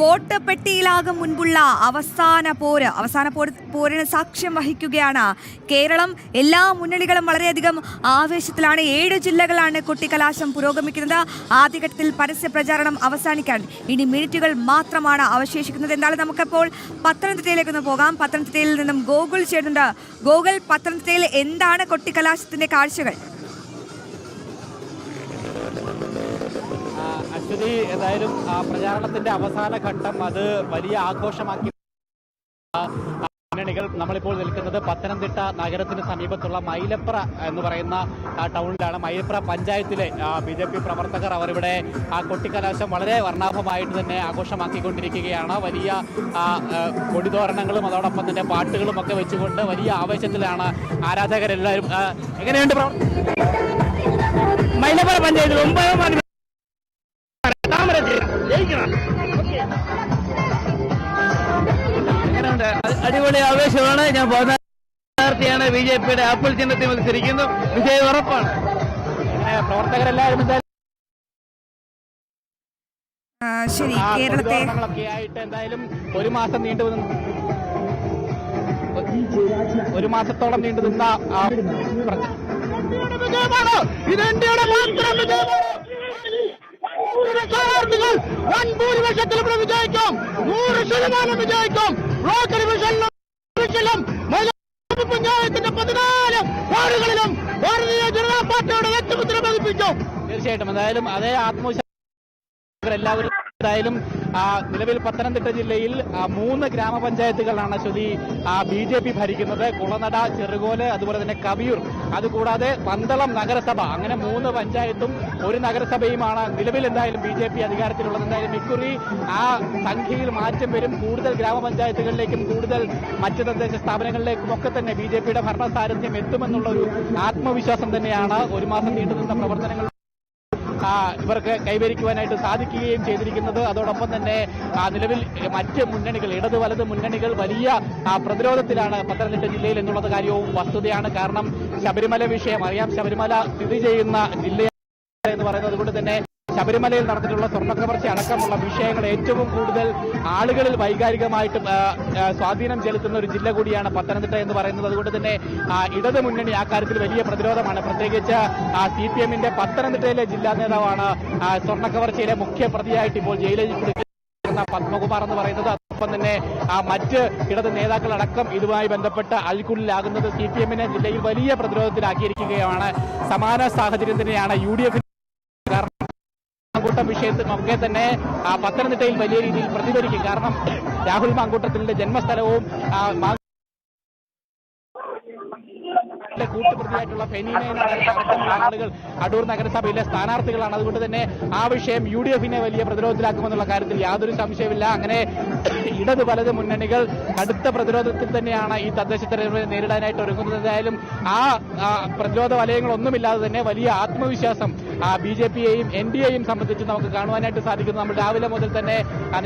Vote പെട്ടിയിലാകും മുൻപുള്ള അവസാന പോര്. അവസാന പോര് പോരിന് സാക്ഷ്യം വഹിക്കുകയാണ് കേരളം. എല്ലാ മുന്നണികളും വളരെയധികം ആവേശത്തിലാണ്. ഏഴ് ജില്ലകളാണ് കൊട്ടിക്കലാശം പുരോഗമിക്കുന്നത്. ആദ്യഘട്ടത്തിൽ പരസ്യ പ്രചാരണം അവസാനിക്കാൻ ഇനി മിനിറ്റുകൾ മാത്രമാണ് അവശേഷിക്കുന്നത്. എന്തായാലും നമുക്കപ്പോൾ പത്തനംതിട്ടയിലേക്ക് ഒന്ന് പോകാം. പത്തനംതിട്ടയിൽ നിന്നും ഗോകുൽ ചേരുന്നുണ്ട്. ഗോകുൽ പത്തനംതിട്ടയിൽ എന്താണ് കൊട്ടിക്കലാശത്തിന്റെ കാഴ്ചകൾ? അശ്വതി ഏതായാലും പ്രചാരണത്തിന്റെ അവസാന ഘട്ടം അത് വലിയ ആഘോഷമാക്കി. മുന്നണികൾ നമ്മളിപ്പോൾ നിൽക്കുന്നത് പത്തനംതിട്ട നഗരത്തിന് സമീപത്തുള്ള മൈലപ്ര എന്ന് പറയുന്ന ടൗണിലാണ്. മൈലപ്ര പഞ്ചായത്തിലെ ബി ജെ പി പ്രവർത്തകർ അവരിവിടെ ആ കൊട്ടിക്കലാശം വളരെ വർണാഭമായിട്ട് തന്നെ ആഘോഷമാക്കിക്കൊണ്ടിരിക്കുകയാണ്. വലിയ കൊടിതോരണങ്ങളും അതോടൊപ്പം തന്നെ പാട്ടുകളും ഒക്കെ വെച്ചുകൊണ്ട് വലിയ ആവേശത്തിലാണ് ആരാധകരെല്ലാവരും. എങ്ങനെയുണ്ട് മൈലപ്ര പഞ്ചായത്തിൽ ഒമ്പതാം എങ്ങനെയുണ്ട് അടിപൊളി ആവേശമാണ്. ഞാൻ പോകുന്ന സ്ഥാനാർത്ഥിയാണ് ബി ജെ പിയുടെ ആപ്പിൾ ചിഹ്നത്തിൽ മത്സരിക്കുന്നു. വിജയം ഉറപ്പാണ്. പ്രവർത്തകരെല്ലാവരും ശരി. കേരളത്തെ ആയിട്ട് എന്തായാലും ഒരു മാസം നീണ്ടു ഒരു മാസത്തോളം നീണ്ടു നിന്ന ആ പ്ര- വിജയമാണ്. ഇത് ഇന്ത്യയുടെ മാത്രം വിജയമാണ്. വൻ ഭൂരിപക്ഷത്തിൽ ഇവിടെ വിജയിക്കും. നൂറ് ശതമാനം വിജയിക്കും. ബ്ലോക്ക് ഡിവിഷനിലും പഞ്ചായത്തിന്റെ പതിനാല് വാർഡുകളിലും ഭാരതീയ ജനതാ പാർട്ടിയുടെ വ്യക്തിമുദ്ര പതിപ്പിക്കും തീർച്ചയായിട്ടും. എന്തായാലും അതേ ആത്മവിശ്വാസം എല്ലാവരും എന്തായാലും നിലവിൽ പത്തനംതിട്ട ജില്ലയിൽ മൂന്ന് ഗ്രാമപഞ്ചായത്തുകളാണ് ശ്രുതി ബി ജെ പി ഭരിക്കുന്നത്. കുളനട ചെറുകോൽ അതുപോലെ തന്നെ കവിയൂർ. അതുകൂടാതെ പന്തളം നഗരസഭ. അങ്ങനെ മൂന്ന് പഞ്ചായത്തും ഒരു നഗരസഭയുമാണ്. നിലവിൽ എന്തായാലും ബി ജെ പി അധികാരത്തിലുള്ളത്. എന്തായാലും ഇക്കുറി ആ സംഖ്യയിൽ മാറ്റം വരും. കൂടുതൽ ഗ്രാമപഞ്ചായത്തുകളിലേക്കും കൂടുതൽ മറ്റ് തദ്ദേശ സ്ഥാപനങ്ങളിലേക്കും ഒക്കെ തന്നെ ബി ജെ പിയുടെ ഭരണസാരഥ്യം എത്തുമെന്നുള്ള ഒരു ആത്മവിശ്വാസം തന്നെയാണ് ഒരു മാസം നീണ്ടുനിന്ന പ്രവർത്തനങ്ങൾ. ഇവർക്ക് കൈവരിക്കുവാനായിട്ട് സാധിക്കുകയും ചെയ്തിരിക്കുന്നത്. അതോടൊപ്പം തന്നെ നിലവിൽ മറ്റ് മുന്നണികൾ ഇടത് വലത് മുന്നണികൾ വലിയ പ്രതിരോധത്തിലാണ് പത്തനംതിട്ട ജില്ലയിൽ എന്നുള്ളത് കാര്യവും വസ്തുതയാണ്. കാരണം ശബരിമല വിഷയം അറിയാം ശബരിമല സ്ഥിതി ചെയ്യുന്ന ജില്ലയാണ് എന്ന് പറയുന്നത്. അതുകൊണ്ട് തന്നെ ശബരിമലയിൽ നടന്നിട്ടുള്ള സ്വർണക്കവർച്ച അടക്കമുള്ള വിഷയങ്ങൾ ഏറ്റവും കൂടുതൽ ആളുകളിൽ വൈകാരികമായിട്ട് സ്വാധീനം ചെലുത്തുന്ന ഒരു ജില്ല കൂടിയാണ് പത്തനംതിട്ട എന്ന് പറയുന്നത്. അതുകൊണ്ട് തന്നെ ഇടതു മുന്നണി ആ കാര്യത്തിൽ വലിയ പ്രതിരോധമാണ്. പ്രത്യേകിച്ച് സി പി എമ്മിന്റെ പത്തനംതിട്ടയിലെ ജില്ലാ നേതാവാണ് സ്വർണക്കവർച്ചയിലെ മുഖ്യ പ്രതിയായിട്ട് ഇപ്പോൾ ജയിലിൽ പത്മകുമാർ എന്ന് പറയുന്നത്. അതോടൊപ്പം തന്നെ മറ്റ് ഇടത് നേതാക്കളടക്കം ഇതുമായി ബന്ധപ്പെട്ട് അഴിക്കുള്ളിലാകുന്നത് സി പി എമ്മിനെ ജില്ലയിൽ വലിയ പ്രതിരോധത്തിലാക്കിയിരിക്കുകയാണ്. സമാന സാഹചര്യം തന്നെയാണ് യു ഡി എഫിന് ഒക്കെ തന്നെ പത്തനംതിട്ടയിൽ വലിയ രീതിയിൽ പ്രതിഫലിക്കും കാരണം രാഹുൽ മാങ്കൂട്ടത്തിന്റെ ജന്മസ്ഥലവും ആ, മാ- ിലെ കൂട്ടുപ്രതിയായിട്ടുള്ള ഫെനീനെ ആളുകൾ. അടൂർ നഗരസഭയിലെ സ്ഥാനാർത്ഥികളാണ്. അതുകൊണ്ട് തന്നെ ആ വിഷയം യു ഡി എഫിനെ വലിയ പ്രതിരോധത്തിലാക്കുമെന്നുള്ള കാര്യത്തിൽ യാതൊരു സംശയമില്ല അങ്ങനെ ഇടത് വലത് മുന്നണികൾ കടുത്ത പ്രതിരോധത്തിൽ തന്നെയാണ് ഈ തദ്ദേശ തെരഞ്ഞെടുപ്പിനെ നേരിടാനായിട്ട് ഒരുങ്ങുന്നത്. എന്തായാലും ആ പ്രതിരോധ വലയങ്ങളൊന്നുമില്ലാതെ തന്നെ വലിയ ആത്മവിശ്വാസം ബി ജെ പിയെയും എൻ ഡി എയും സംബന്ധിച്ച് നമുക്ക് കാണുവാനായിട്ട് സാധിക്കുന്നു. നമ്മൾ രാവിലെ മുതൽ തന്നെ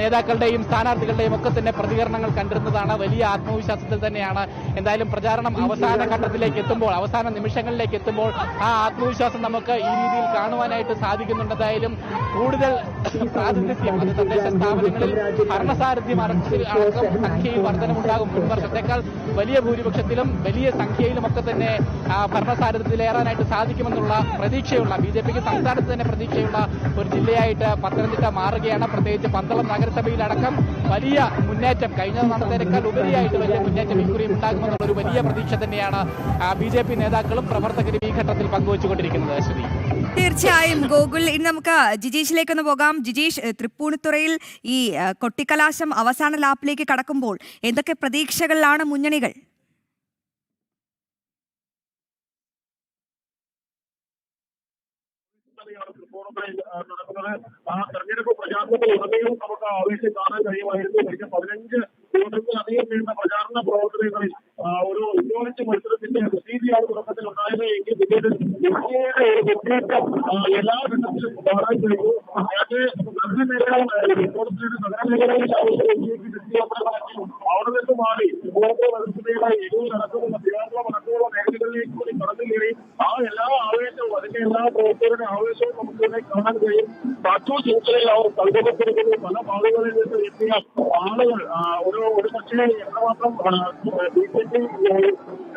നേതാക്കളുടെയും സ്ഥാനാർത്ഥികളുടെയും ഒക്കെ തന്നെ പ്രതികരണങ്ങൾ കണ്ടിരുന്നതാണ്. വലിയ ആത്മവിശ്വാസത്തിൽ തന്നെയാണ്. എന്തായാലും പ്രചാരണം അവസാന ഘട്ടത്തിലേക്ക് എത്തുമ്പോൾ അവസാന നിമിഷങ്ങളിലേക്ക് എത്തുമ്പോൾ ആ ആത്മവിശ്വാസം നമുക്ക് ഈ രീതിയിൽ കാണുവാനായിട്ട് സാധിക്കുന്നുണ്ട്. എന്തായാലും കൂടുതൽ പ്രാതിനിധ്യം അത് തദ്ദേശ സ്ഥാപനങ്ങളിൽ ഭരണസാരഥ്യം അടക്കം സംഖ്യയിൽ വർധനമുണ്ടാകും. മുൻ വർഷത്തേക്കാൾ വലിയ ഭൂരിപക്ഷത്തിലും വലിയ സംഖ്യയിലും ഒക്കെ തന്നെ ഭരണസാരഥ്യത്തിലേറാനായിട്ട് സാധിക്കുമെന്നുള്ള പ്രതീക്ഷയുള്ള ബി ജെ പിക്ക് സംസ്ഥാനത്ത് തന്നെ പ്രതീക്ഷയുള്ള ഒരു ജില്ലയായിട്ട് പത്തനംതിട്ട മാറുകയാണ്. പ്രത്യേകിച്ച് പന്തളം നഗരസഭയിലടക്കം വലിയ മുന്നേറ്റം. കഴിഞ്ഞ നടത്തേക്കാൾ ഉപരിയായിട്ട് വലിയ മുന്നേറ്റം ഇക്കുറിയും ഉണ്ടാകുമെന്നുള്ള ഒരു വലിയ പ്രതീക്ഷ തന്നെയാണ് ബി ജെ പി നേതാക്കളും പ്രവർത്തകരും ഈ ഘട്ടത്തിൽ പങ്കുവച്ചുകൊണ്ടിരിക്കുന്നത് ശ്രീ തീർച്ചയായും ഗോകുൽ ഇനി നമുക്ക് ജിജീഷിലേക്ക് ഒന്ന് പോകാം. ജിജീഷ് തൃപ്പൂണിത്തുറയിൽ ഈ കൊട്ടിക്കലാശം അവസാന ലാപ്പിലേക്ക് കടക്കുമ്പോൾ എന്തൊക്കെ പ്രതീക്ഷകളിലാണ് മുന്നണികൾ? പ്രചാരണത്തിൽ ഉടനെയും നമുക്ക് ആവേശം കാണാൻ കഴിയുമായിരുന്നു. പതിനഞ്ച് പ്രചാരണ പ്രവർത്തനങ്ങളിൽ ഒരു ഇന്നോവച്ച് മത്സരത്തിന്റെ പ്രതീതിയാണ് തുടക്കത്തിൽ ഉണ്ടായത് എങ്കിൽ പിന്നീട് ഇന്ത്യയുടെ ഒരു എല്ലാ ഘട്ടത്തിലും കാണാൻ കഴിഞ്ഞു അത് നഗര മേഖലകൾ തൃപ്പൂണിത്തുറയുടെ നഗര മേഖലകളിൽ അവിടെ നിന്ന് മാറി ഇപ്പോഴത്തെ നഗരസഭയുടെ എരിവ് നടക്കുന്ന കടന്നു കയറി ആ എല്ലാ ആവേശവും അതിന്റെ എല്ലാ പ്രവർത്തകരുടെ ആവേശവും നമുക്ക് ഇവിടെ കാണാൻ കഴിയും. പാറ്റൂർ ജംഗ്ഷനിൽ അവർ സംഗമിച്ചിരിക്കുന്നു പല ഭാഗങ്ങളിൽ നിന്ന് എത്തിയ ആളുകൾ ഒരു ഒരു പക്ഷേ എത്രമാത്രം ബി ജെ Yeah.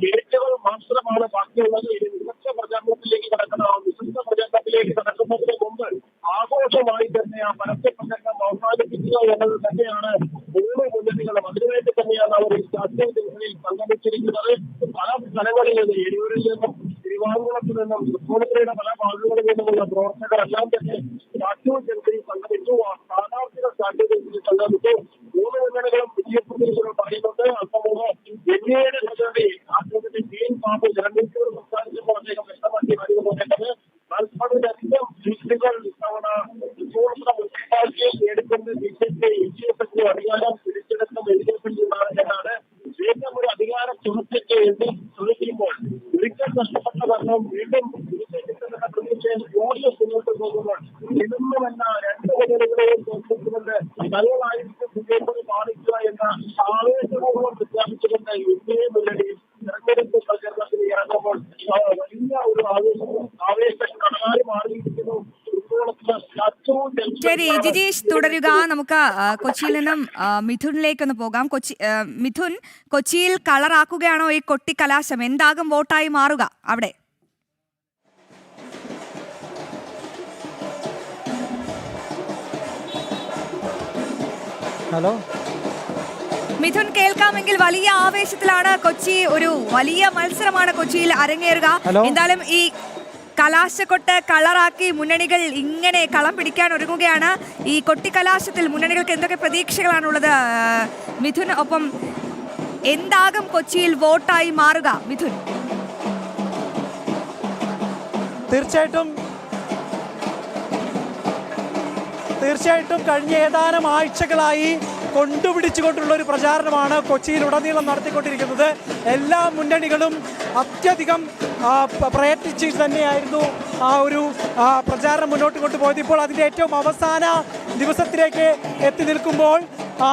മിനിറ്റുകൾ മാത്രമാണ് ബാക്കിയുള്ളത്. ഇനി വിശിഷ്ട പ്രചാരണത്തിലേക്ക് കടക്കുന്ന വിശിഷ്ട പ്രചാരണത്തിലേക്ക് കടക്കുന്നതിന് മുമ്പ് ആഘോഷമായി തന്നെ ആ പരസ്യ പ്രചരണം അവസാനിപ്പിക്കുക എന്നത് തന്നെയാണ് മൂന്ന് മുന്നണികളും. അതിനുവേണ്ടി തന്നെയാണ് അവർ ഈ ചർച്ചയിൽ ദിവസങ്ങളിൽ സംഗമിച്ചിരിക്കുന്നത് പല സ്ഥലങ്ങളിൽ നിന്ന് എരിയൂരിൽ നിന്നും തിരുവാങ്കുളത്ത് നിന്നും തൃപ്പൂണിത്തുറയുടെ പല ഭാഗങ്ങളിൽ നിന്നുമുള്ള പ്രവർത്തകരെല്ലാം തന്നെ രാഷ്ട്രീയ ജനതയിൽ സംഗമിച്ചു ആ സ്ഥാനാർത്ഥികൾ രാഷ്ട്രീയ ജനതയിൽ സംഗമിച്ചു മൂന്ന് മുന്നണികളും വിജയപ്രതീക്ഷകൾ പറയുന്നുണ്ട് അല്പം എൻഡിഎയുടെ പ്രചരണി അദ്ദേഹത്തിന്റെ ഗ്രീൻ പാമ്പ് ജനമീറ്റിയോട് സംസാരിച്ചപ്പോൾ അദ്ദേഹം വ്യക്തമാക്കി വരുന്നത് നാൽപ്പതിലധികം സീറ്റുകൾ ഇത്തവണ തൃപ്പൂണിത്തുറ മുനിസിപ്പാലിറ്റിയിൽ നേടിക്കൊണ്ട് B J P L D F അധികാരം പിടിച്ചെടുത്ത എൽ ഡി എഫിൽ നിന്നാണ് എന്നാണ് വീണ്ടും ഒരു അധികാര ചുമത്തയ്ക്ക് വേണ്ടി ശ്രമിക്കുമ്പോൾ ഒരിക്കൽ നഷ്ടപ്പെട്ട ഭരണം വീണ്ടും രണ്ട് മുന്നണികളെയും തോൽപ്പിച്ചുകൊണ്ട് നല്ലതായിരിക്കും ബിജെപി പാലിക്കുക എന്ന ആവേശപൂർവം പ്രഖ്യാപിച്ചുകൊണ്ട് ഇന്ത്യയെ മുന്നണിയിൽ തെരഞ്ഞെടുപ്പ് പ്രചരണത്തിന് ഇറങ്ങുമ്പോൾ വലിയ ഒരു ആവേശം ആവേശം കടലായി മാറിയിരിക്കുന്നു ശരി ജിജീഷ് തുടരുക. നമുക്ക് കൊച്ചിയിൽ നിന്നും മിഥുനിലേക്ക് ഒന്ന് പോകാം. കൊച്ചി മിഥുൻ കൊച്ചിയിൽ കളറാക്കുകയാണോ ഈ കൊട്ടി കലാശം? എന്താകും വോട്ടായി മാറുക അവിടെ? ഹലോ? മിഥുൻ കേൾക്കാമെങ്കിൽ വലിയ ആവേശത്തിലാണ് കൊച്ചി ഒരു വലിയ മത്സരമാണ് കൊച്ചിയിൽ അരങ്ങേറുക. എന്തായാലും ഈ കലാശക്കൊട്ട് കളറാക്കി മുന്നണികൾ ഇങ്ങനെ കളം പിടിക്കാൻ ഒരുങ്ങുകയാണ്. ഈ കൊട്ടിക്കലാശത്തിൽ മുന്നണികൾക്ക് എന്തൊക്കെ പ്രതീക്ഷകളാണുള്ളത്? ഉള്ളത് മിഥുൻ ഒപ്പം എന്താകും കൊച്ചിയിൽ വോട്ടായി മാറുക? മിഥുൻ. തീർച്ചയായിട്ടും തീർച്ചയായിട്ടും കഴിഞ്ഞ ഏതാനും ആഴ്ചകളായി കൊണ്ടുപിടിച്ചുകൊണ്ടുള്ള ഒരു പ്രചാരണമാണ് കൊച്ചിയിലുടനീളം നടത്തിക്കൊണ്ടിരിക്കുന്നത്. എല്ലാ മുന്നണികളും അത്യധികം പ്രയത്നിച്ച് തന്നെയായിരുന്നു ആ ഒരു പ്രചാരണം മുന്നോട്ട് കൊണ്ടുപോയത്. ഇപ്പോൾ അതിന്റെ ഏറ്റവും അവസാന ദിവസത്തിലേക്ക് എത്തി നിൽക്കുമ്പോൾ ആ,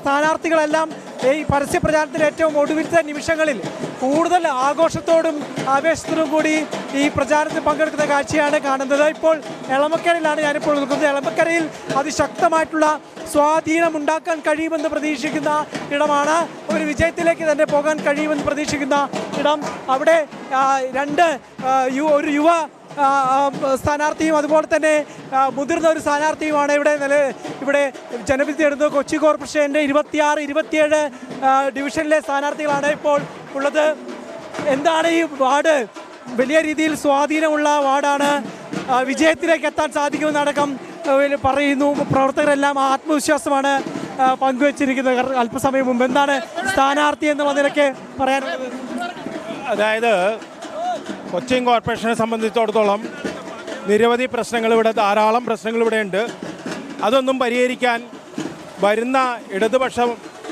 സ്ഥാനാർത്ഥികളെല്ലാം ഈ പരസ്യ പ്രചാരണത്തിന്റെ ഏറ്റവും ഒടുവിലത്തെ നിമിഷങ്ങളിൽ കൂടുതൽ ആഘോഷത്തോടും ആവേശത്തോടും കൂടി ഈ പ്രചാരണത്തിൽ പങ്കെടുക്കുന്ന കാഴ്ചയാണ് കാണുന്നത്. ഇപ്പോൾ എളമക്കരയിലാണ് ഞാനിപ്പോൾ നിൽക്കുന്നത്. എളമക്കരയിൽ അതിശക്തമായിട്ടുള്ള സ്വാധീനം ഉണ്ടാക്കാൻ കഴിയുമെന്ന് പ്രതീക്ഷിക്കുന്ന ഇടമാണ്. ഒരു വിജയത്തിലേക്ക് തന്നെ പോകാൻ കഴിയുമെന്ന് പ്രതീക്ഷിക്കുന്ന ഇടം. അവിടെ രണ്ട് ഒരു യുവ സ്ഥാനാർത്ഥിയും അതുപോലെ തന്നെ മുതിർന്ന ഒരു സ്ഥാനാർത്ഥിയുമാണ് ഇവിടെ നില ഇവിടെ ജനവിധി നേടുന്നത് കൊച്ചി കോർപ്പറേഷന്റെ ഇരുപത്തിയാറ് ഇരുപത്തിയേഴ് ഡിവിഷനിലെ സ്ഥാനാർത്ഥികളാണ് ഇപ്പോൾ ഉള്ളത്. എന്താണ് ഈ വാർഡ്? വലിയ രീതിയിൽ സ്വാധീനമുള്ള വാർഡാണ്. വിജയത്തിലേക്ക് എത്താൻ സാധിക്കുമെന്നടക്കം പറയുന്നു. പ്രവർത്തകരെല്ലാം ആത്മവിശ്വാസമാണ് പങ്കുവച്ചിരിക്കുന്നത്. അല്പസമയം മുമ്പ്. എന്താണ് സ്ഥാനാർത്ഥി എന്നുള്ള നിലയ്ക്ക് പറയാനുള്ളത്? അതായത് കൊച്ചിൻ കോർപ്പറേഷനെ സംബന്ധിച്ചിടത്തോളം നിരവധി പ്രശ്നങ്ങൾ ഇവിടെ ധാരാളം പ്രശ്നങ്ങൾ ഇവിടെ ഉണ്ട്. അതൊന്നും പരിഹരിക്കാൻ വരുന്ന ഇടതുപക്ഷ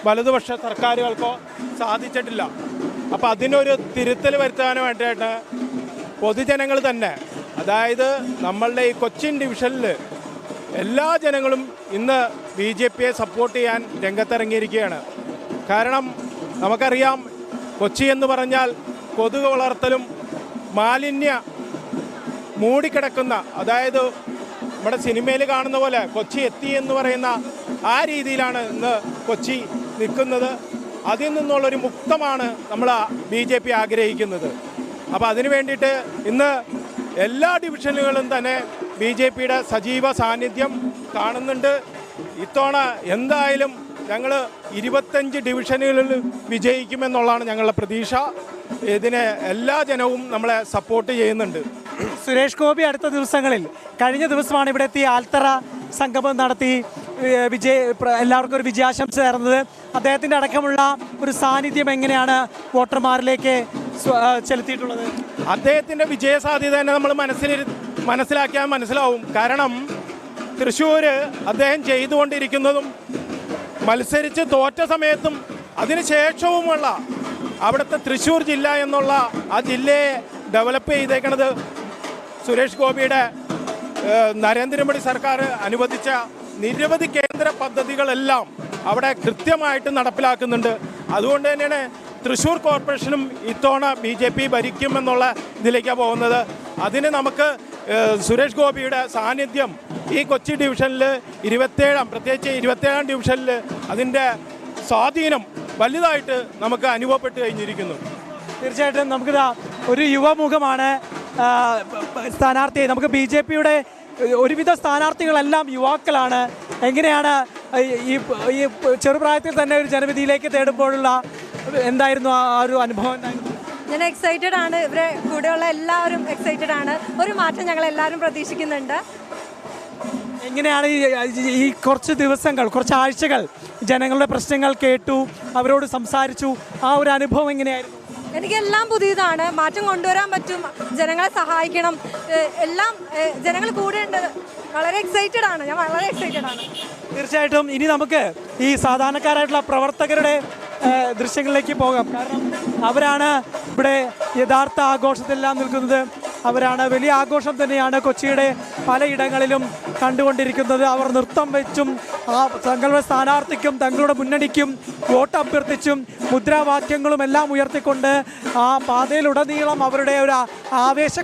വലതുപക്ഷ സർക്കാരുകൾക്കോ സാധിച്ചിട്ടില്ല. അപ്പോൾ അതിനൊരു തിരുത്തൽ വരുത്താൻ വേണ്ടിയിട്ട് പൊതുജനങ്ങൾ തന്നെ അതായത് നമ്മളുടെ ഈ കൊച്ചിൻ ഡിവിഷനിൽ എല്ലാ ജനങ്ങളും ഇന്ന് ബി ജെ പിയെ സപ്പോർട്ട് ചെയ്യാൻ രംഗത്തിറങ്ങിയിരിക്കുകയാണ്. കാരണം നമുക്കറിയാം കൊച്ചി എന്ന് പറഞ്ഞാൽ കൊതുക് വളർത്തലും മാലിന്യ മൂടിക്കിടക്കുന്ന അതായത് നമ്മുടെ സിനിമയിൽ കാണുന്ന പോലെ കൊച്ചി എത്തി എന്ന് പറയുന്ന ആ രീതിയിലാണ് ഇന്ന് കൊച്ചി നിൽക്കുന്നത്. അതിൽ നിന്നുള്ളൊരു മുക്തമാണ് നമ്മൾ ബി ജെ പി ആഗ്രഹിക്കുന്നത്. അപ്പോൾ അതിനു വേണ്ടിയിട്ട് ഇന്ന് എല്ലാ ഡിവിഷനുകളും തന്നെ ബി ജെ പിയുടെ സജീവ സാന്നിധ്യം കാണുന്നുണ്ട്. ഇത്തവണ എന്തായാലും ഞങ്ങൾ ഇരുപത്തഞ്ച് ഡിവിഷനുകളിൽ വിജയിക്കുമെന്നുള്ളതാണ് ഞങ്ങളുടെ പ്രതീക്ഷ. ഇതിനെ എല്ലാ ജനവും നമ്മളെ സപ്പോർട്ട് ചെയ്യുന്നുണ്ട്. സുരേഷ് ഗോപി അടുത്ത ദിവസങ്ങളിൽ കഴിഞ്ഞ ദിവസമാണ് ഇവിടെ എത്തി ആൽത്തറ സംഗമം നടത്തി വിജയ എല്ലാവർക്കും ഒരു വിജയാശംസ നേർന്നത്. അദ്ദേഹത്തിന്റെ അടക്കമുള്ള ഒരു സാന്നിധ്യം എങ്ങനെയാണ് വോട്ടർമാരിലേക്ക് ചെലുത്തിയിട്ടുള്ളത്? അദ്ദേഹത്തിന്റെ വിജയ സാധ്യത തന്നെ നമ്മൾ മനസ്സിൽ മനസ്സിലാക്കിയാൽ മനസ്സിലാവും. കാരണം തൃശ്ശൂർ അദ്ദേഹം ചെയ്തുകൊണ്ടിരിക്കുന്നതും മത്സരിച്ച് തോറ്റ സമയത്തും അതിനുശേഷവുമുള്ള അവിടുത്തെ തൃശ്ശൂർ ജില്ല എന്നുള്ള ആ ജില്ലയെ ഡെവലപ്പ് ചെയ്തേക്കുന്നത് സുരേഷ് ഗോപിയുടെ നരേന്ദ്രമോദി സർക്കാർ അനുവദിച്ച നിരവധി കേന്ദ്ര പദ്ധതികളെല്ലാം അവിടെ കൃത്യമായിട്ട് നടപ്പിലാക്കുന്നുണ്ട്. അതുകൊണ്ട് തന്നെയാണ് തൃശ്ശൂർ കോർപ്പറേഷനും ഇത്തവണ ബി ജെ പി ഭരിക്കുമെന്നുള്ള ഇതിലേക്കാണ് പോകുന്നത്. അതിന് നമുക്ക് സുരേഷ് ഗോപിയുടെ സാന്നിധ്യം ഈ കൊച്ചി ഡിവിഷനിൽ ഇരുപത്തേഴാം പ്രത്യേകിച്ച് ഇരുപത്തേഴാം ഡിവിഷനിൽ അതിന്റെ സ്വാധീനം വലുതായിട്ട് നമുക്ക് അനുഭവപ്പെട്ട് കഴിഞ്ഞിരിക്കുന്നു. തീർച്ചയായിട്ടും നമുക്കിതാ ഒരു യുവമുഖമാണ് സ്ഥാനാർത്ഥി. നമുക്ക് ബി ജെ പിയുടെ ഒരുവിധ സ്ഥാനാർത്ഥികളെല്ലാം യുവാക്കളാണ്. എങ്ങനെയാണ് ഈ- ഈ ചെറുപ്രായത്തിൽ തന്നെ ഒരു ജനവിധിയിലേക്ക് തേടുമ്പോഴുള്ള എന്തായിരുന്നു ആ ആ ഒരു അനുഭവം എന്തായിരുന്നു? ഞാൻ എക്സൈറ്റഡ് ആണ്. ഇവരെ കൂടെയുള്ള എല്ലാവരും എക്സൈറ്റഡ് ആണ്. ഒരു മാറ്റം ഞങ്ങൾ എല്ലാവരും പ്രതീക്ഷിക്കുന്നുണ്ട്. എങ്ങനെയാണ് ഈ കുറച്ച് ദിവസങ്ങൾ കുറച്ച് ആഴ്ചകൾ ജനങ്ങളുടെ പ്രശ്നങ്ങൾ കേട്ടു അവരോട് സംസാരിച്ചു ആ ഒരു അനുഭവം എങ്ങനെയായിരുന്നു? എനിക്കെല്ലാം പുതിയതാണ്. മാറ്റം കൊണ്ടുവരാൻ പറ്റും. ജനങ്ങളെ സഹായിക്കണം. എല്ലാം ജനങ്ങൾ കൂടെ ഉണ്ട്. വളരെ എക്സൈറ്റഡ് ആണ്. ഞാൻ വളരെ എക്സൈറ്റഡ് ആണ്. തീർച്ചയായിട്ടും ഇനി നമുക്ക് ഈ സാധാരണക്കാരായിട്ടുള്ള പ്രവർത്തകരുടെ ദൃശ്യങ്ങളിലേക്ക് പോകാം. കാരണം അവരാണ് ഇവിടെ യഥാർത്ഥ ആഘോഷത്തിലെല്ലാം നിൽക്കുന്നത്. അവരാണ് വലിയ ആഘോഷം തന്നെയാണ് കൊച്ചിയുടെ പലയിടങ്ങളിലും കണ്ടുകൊണ്ടിരിക്കുന്നത്. അവർ നൃത്തം വെച്ചും ആ തങ്ങളുടെ സ്ഥാനാർത്ഥിക്കും തങ്ങളുടെ മുന്നണിക്കും വോട്ട് അഭ്യർത്ഥിച്ചും മുദ്രാവാക്യങ്ങളും എല്ലാം ഉയർത്തിക്കൊണ്ട് ആ പാതയിലുടനീളം അവരുടെ ഒരു ആവേശ